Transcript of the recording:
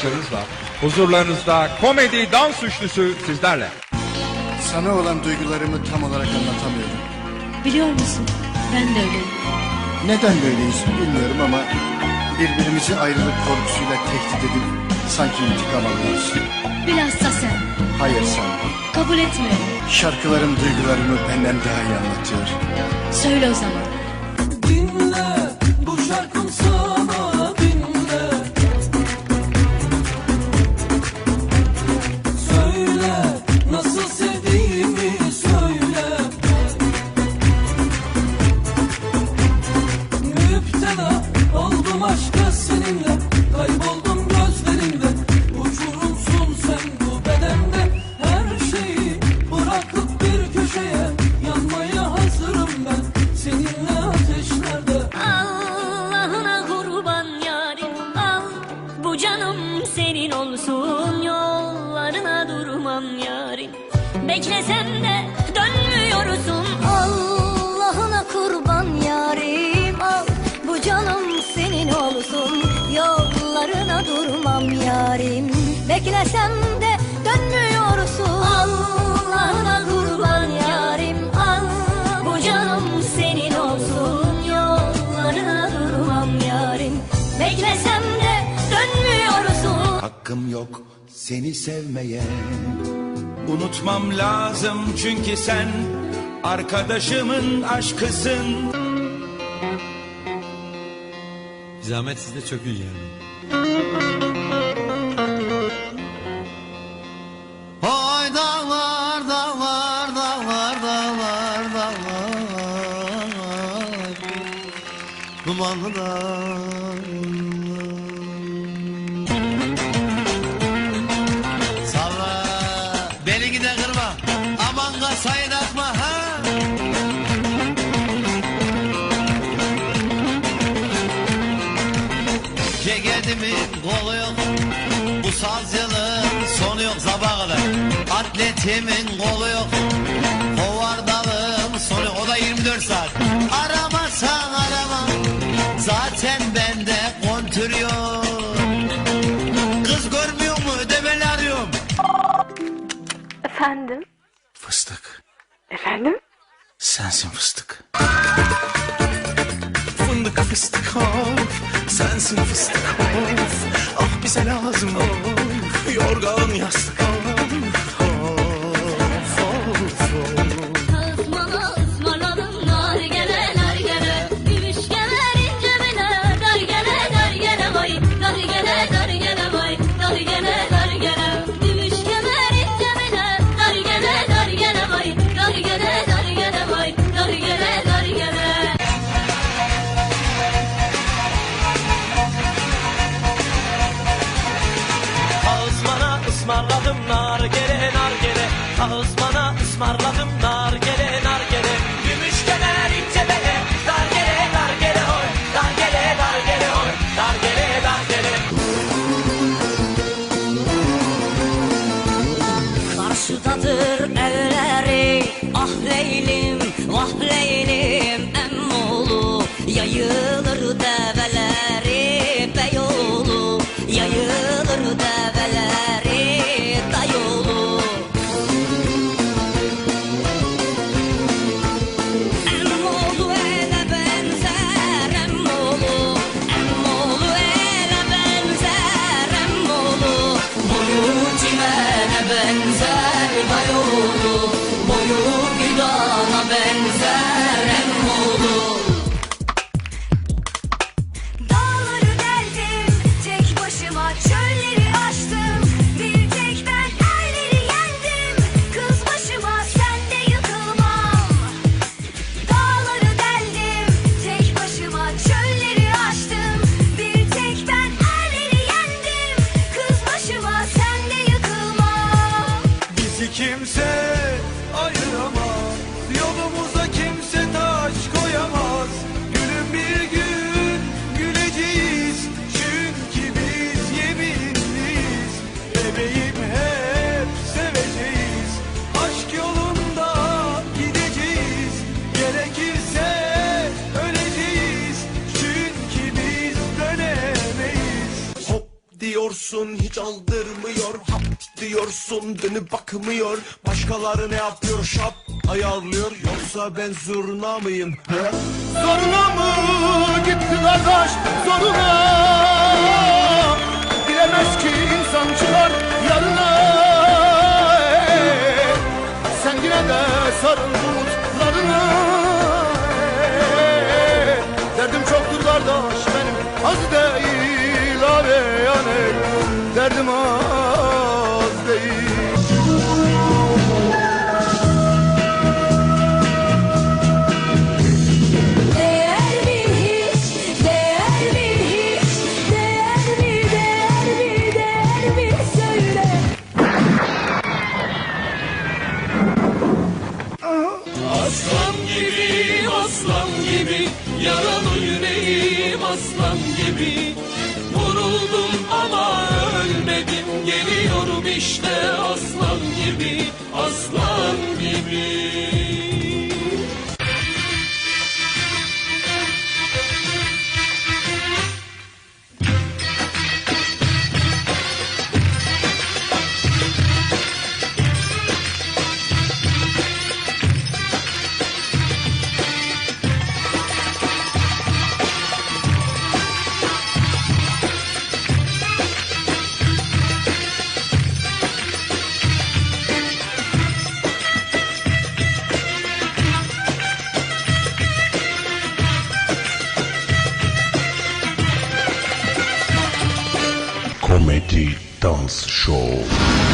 arkadaşlarınızla huzurlarınızda komedi dans üçlüsü sizlerle. Sana olan duygularımı tam olarak anlatamıyorum. Biliyor musun? Ben de öyleyim. Neden böyleyiz bilmiyorum ama birbirimizi ayrılık korkusuyla tehdit edip sanki intikam alıyoruz. Bilhassa sen. Hayır sen. Kabul etmiyorum. Şarkılarım duygularımı benden daha iyi anlatıyor. Söyle o zaman. Beklesem de dönmüyorsun Allah'ına kurban yarim al Bu canım senin olsun. Yollarına durmam yarim. Beklesem de dönmüyorsun Allah'ına kurban yarim al Bu canım senin olsun. Yollarına durmam yarim. Beklesem de dönmüyorsun Hakkım yok seni sevmeye Unutmam lazım çünkü sen arkadaşımın aşkısın. Zahmet siz de çökün yani. Oy dağlar dağlar dağlar dağlar dağlar Dumanlı dağlar kolu yok Bu sazcılığın sonu yok kadar. Atletimin kolu yok Hovardalığın sonu yok. O da 24 saat. Aramasan arama. Zaten bende kontür yok. Kız görmüyor mu? Ödemeli arıyorum. Efendim? Fıstık. Efendim? sensin fıstık Fındık fıstık of sensin fıstık of Ah bize lazım of yorgan yastık gele Ağızmana ısmarladım diyorsun hiç aldırmıyor. Hap diyorsun dönüp bakmıyor. Başkaları ne yapıyor? Şap ayarlıyor. Yoksa ben zurna mıyım? He? Zoruna mı? Gitti kardeş zoruna Bilemez ki insan çıkar yarına. Sen yine de sarıl Aslan gibi Dance Show